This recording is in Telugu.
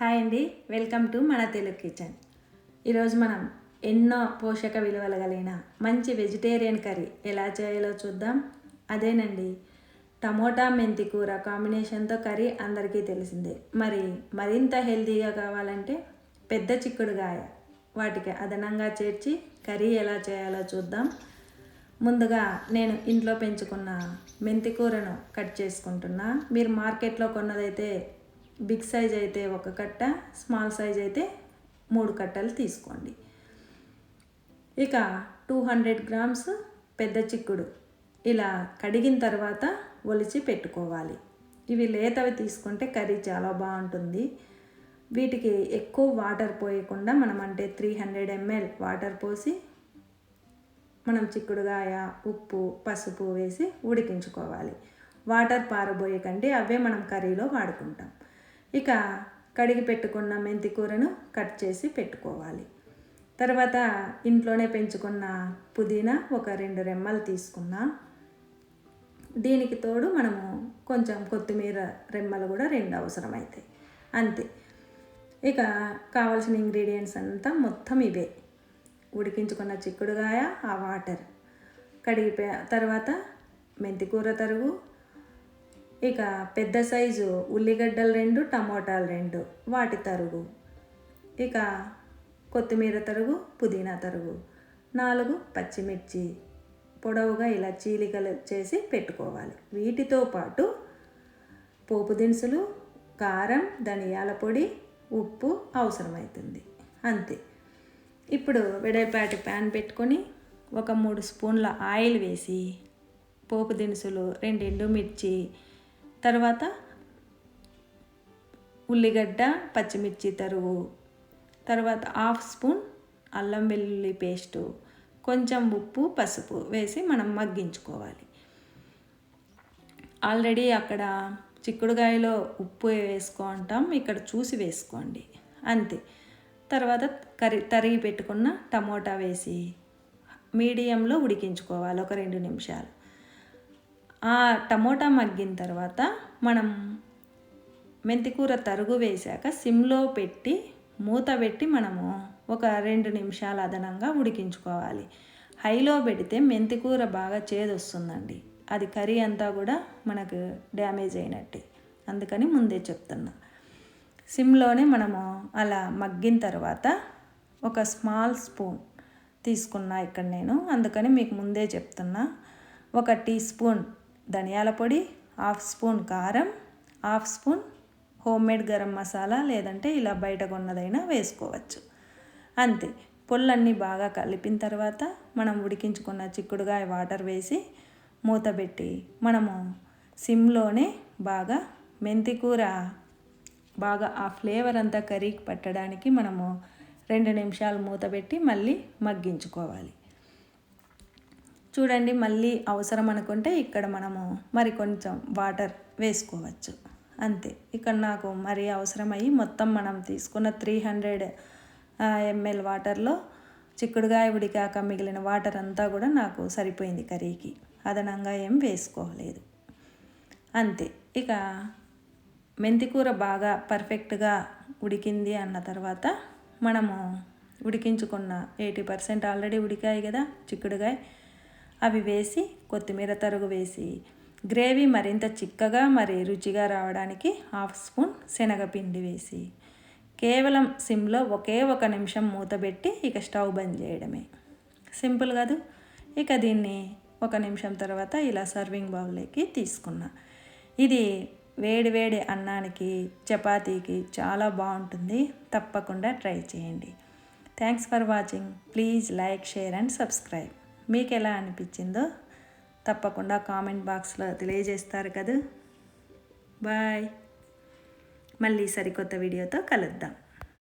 హాయ్ అండి. వెల్కమ్ టు మన తెలుగు కిచెన్. ఈరోజు మనం ఎన్నో పోషక విలువలు కలిగిన మంచి వెజిటేరియన్ కర్రీ ఎలా చేయాలో చూద్దాం. అదేనండి టమోటా మెంతి కూర కాంబినేషన్తో కర్రీ అందరికీ తెలిసిందే. మరి మరింత హెల్తీగా కావాలంటే పెద్ద చిక్కుడుగాయ వాటికి అదనంగా చేర్చి కర్రీ ఎలా చేయాలో చూద్దాం. ముందుగా నేను ఇంట్లో పెంచుకున్న మెంతి కూరను కట్ చేసుకుంటున్నా. మీరు మార్కెట్లో కొన్నదైతే బిగ్ సైజ్ అయితే ఒక కట్ట స్మాల్ సైజ్ అయితే మూడు కట్టలు తీసుకోండి. ఇక టూ హండ్రెడ్ గ్రామ్స్ పెద్ద చిక్కుడు. ఇలా కడిగిన తర్వాత ఒలిచి పెట్టుకోవాలి. ఇవి లేతవి తీసుకుంటే కర్రీ చాలా బాగుంటుంది. వీటికి ఎక్కువ వాటర్ పోయకుండా మనం అంటే త్రీ హండ్రెడ్ ఎంఎల్ వాటర్ పోసి మనం చిక్కుడుగాయ ఉప్పు పసుపు వేసి ఉడికించుకోవాలి. వాటర్ పారబోయకండి అవే మనం కర్రీలో వాడుకుంటాం. ఇక కడిగి పెట్టుకున్న మెంతి కూరను కట్ చేసి పెట్టుకోవాలి. తర్వాత ఇంట్లోనే పెంచుకున్న పుదీనా ఒక రెండు రెమ్మలు తీసుకున్నాం. దీనికి తోడు మనము కొంచెం కొత్తిమీర రెమ్మలు కూడా రెండు అవసరమవుతాయి అంతే. ఇక కావాల్సిన ఇంగ్రీడియంట్స్ అంతా మొత్తం ఇవే. ఉడికించుకున్న చిక్కుడుగాయ ఆ వాటర్. కడిగి తర్వాత మెంతికూర తరుగు ఇక పెద్ద సైజు ఉల్లిగడ్డలు రెండు టమోటాలు రెండు వాటి తరుగు. ఇక కొత్తిమీర తరుగు పుదీనా తరుగు. నాలుగు పచ్చిమిర్చి. పొడవుగా ఇలా చీలికలు చేసి పెట్టుకోవాలి. వీటితో పాటు పోపు దినుసులు కారం ధనియాల పొడి ఉప్పు అవసరమవుతుంది అంతే. ఇప్పుడు వెడల్పాటి ప్యాన్ పెట్టుకొని ఒక మూడు స్పూన్ల ఆయిల్ వేసి పోపు దినుసులు రెండు ఎండుమిర్చి తర్వాత ఉల్లిగడ్డ పచ్చిమిర్చి తరువు. తర్వాత హాఫ్ స్పూన్ అల్లం వెల్లుల్లి పేస్టు. కొంచెం ఉప్పు పసుపు వేసి మనం మగ్గించుకోవాలి. ఆల్రెడీ అక్కడ చిక్కుడుగాయలో ఉప్పు వేసుకుంటాం. ఇక్కడ చూసి వేసుకోండి. అంతే. తర్వాత కరి తరిగి పెట్టుకున్న టమోటా వేసి మీడియంలో ఉడికించుకోవాలి. ఒక రెండు నిమిషాలు. ఆ టమోటా మగ్గిన తర్వాత మనం మెంతికూర తరుగు వేశాక సిమ్లో పెట్టి మూత పెట్టి మనము ఒక రెండు నిమిషాలు అదనంగా ఉడికించుకోవాలి. హైలో పెడితే మెంతికూర బాగా చేదొస్తుందండి. అది కర్రీ అంతా కూడా మనకు డ్యామేజ్ అయినట్టే. అందుకని ముందే చెప్తున్నా. సిమ్లోనే మనము అలా మగ్గిన తర్వాత ఒక స్మాల్ స్పూన్ తీసుకున్నా ఇక్కడ నేను. అందుకని మీకు ముందే చెప్తున్నా. ఒక టీ స్పూన్ ధనియాల పొడి హాఫ్ స్పూన్ కారం half spoon homemade garam masala లేదంటే ఇలా బయట కొన్నదైనా వేసుకోవచ్చు. అంతే. పొల్లన్నీ బాగా కలిపిన తర్వాత మనం ఉడికించుకున్న చిక్కుడుగాయ వాటర్ వేసి మూత పెట్టి మనము సిమ్లోనే బాగా మెంతికూర బాగా ఆ ఫ్లేవర్ అంతా కర్రీకి పట్టడానికి మనము రెండు నిమిషాలు మూత పెట్టి మళ్ళీ మగ్గించుకోవాలి. చూడండి మళ్ళీ అవసరం అనుకుంటే ఇక్కడ మనము మరి కొంచెం వాటర్ వేసుకోవచ్చు. అంతే. ఇక్కడ నాకు మరీ అవసరమయ్యి మొత్తం మనం తీసుకున్న త్రీ హండ్రెడ్ ఎంఎల్ వాటర్లో చిక్కుడుగాయ ఉడికాక మిగిలిన వాటర్ అంతా కూడా నాకు సరిపోయింది కర్రీకి. అదనంగా ఏం వేసుకోలేదు. అంతే. ఇక మెంతికూర బాగా పర్ఫెక్ట్గా ఉడికింది అన్న తర్వాత మనము ఉడికించుకున్న ఎయిటీ పర్సెంట్ ఆల్రెడీ ఉడికాయి కదా చిక్కుడుగాయ అవి వేసి కొత్తిమీర తరుగు వేసి గ్రేవీ మరింత చిక్కగా మరి రుచిగా రావడానికి హాఫ్ స్పూన్ శనగపిండి వేసి కేవలం సిమ్లో ఒకే ఒక నిమిషం మూతబెట్టి ఇక స్టవ్ బంద్ చేయడమే. సింపుల్ కాదు. ఇక దీన్ని ఒక నిమిషం తర్వాత ఇలా సర్వింగ్ బౌల్లోకి తీసుకున్నా. ఇది వేడి వేడి అన్నానికి చపాతీకి చాలా బాగుంటుంది. తప్పకుండా ట్రై చేయండి. Thanks for watching. Please like share and subscribe. మీకు ఎలా అనిపించిందో తప్పకుండా కామెంట్ బాక్స్లో తెలియజేస్తారు కదా. బాయ్. మళ్ళీ సరికొత్త వీడియోతో కలుద్దాం.